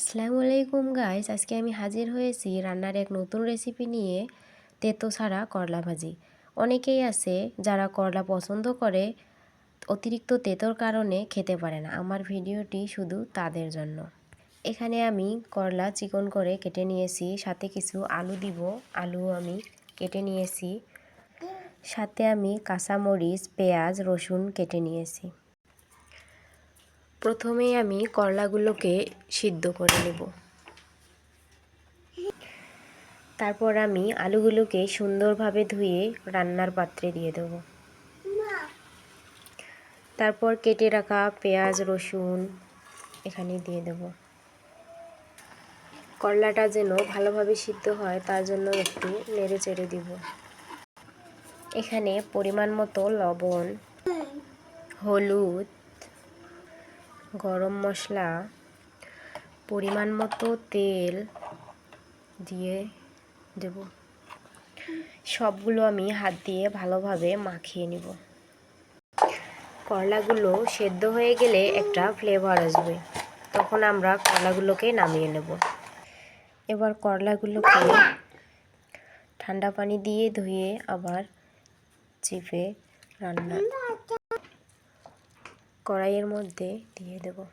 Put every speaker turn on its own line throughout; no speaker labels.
আসসালামু আলাইকুম গাইস আজকে আমি হাজির হয়েছি রান্নার এক নতুন রেসিপি নিয়ে তেতো ছাড়া করলা ভাজি। অনেকেই আছে যারা করলা পছন্দ করে, অতিরিক্ত তেতোর কারণে খেতে পারে না। আমার ভিডিওটি শুধু তাদের জন্য। এখানে আমি করলা চিকন করে কেটে নিয়েছি, সাথে কিছু আলু দিব। আলু আমি কেটে নিয়েছি। সাথে আমি কাঁচামরিচ, পেঁয়াজ, রসুন কেটে নিয়েছি। প্রথমেই আমি করলাগুলোকে সিদ্ধ করে নেব। তারপর আমি আলুগুলোকে সুন্দরভাবে ধুয়ে রান্নার পাত্রে দিয়ে দেব। তারপর কেটে রাখা পেঁয়াজ, রসুন এখানে দিয়ে দেব। করলাটা যেন ভালোভাবে সিদ্ধ হয়, তার জন্য একটু নেড়ে চেড়ে দিব। এখানে পরিমাণ মতো লবণ, হলুদ গরম মশলা, পরিমাণ মতো তেল দিয়ে দেব। সবগুলো আমি হাত দিয়ে ভালোভাবে মাখিয়ে নিব। করলাগুলো সেদ্ধ হয়ে গেলে একটা ফ্লেভার আসবে। তখন আমরা করলাগুলোকে নামিয়ে নেব। এবার করলাগুলোকে ঠান্ডা পানি দিয়ে ধুয়ে আবার চিপে রান্না কড়াইয়ের মধ্যে দিয়ে দেব।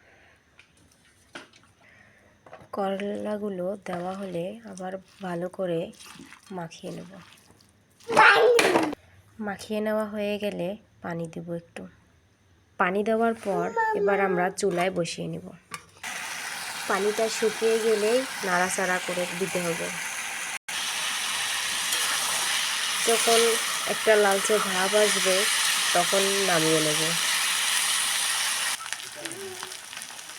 করলাগুলো দেওয়া হলে আবার ভালো করে মাখিয়ে নেব। মাখিয়ে নেওয়া হয়ে গেলে পানি দেব একটু। পানি দেওয়ার পর এবার আমরা চুলায় বসিয়ে নেব। পানিটা শুকিয়ে গেলেই নাড়াচাড়া করে দিতে হবে। যখন একটা লালচে ভাব আসবে তখন নামিয়ে নেব।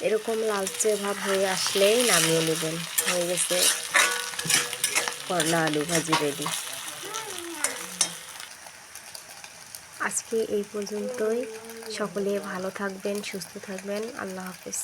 এরকম লালচে ভাব হয়ে আসলেই নামিয়ে নেবেন। হয়ে গেছে করলা আলু ভাজি রেডি আজকে এই পর্যন্তই। সকলে ভালো থাকবেন, সুস্থ থাকবেন। আল্লাহ হাফেজ।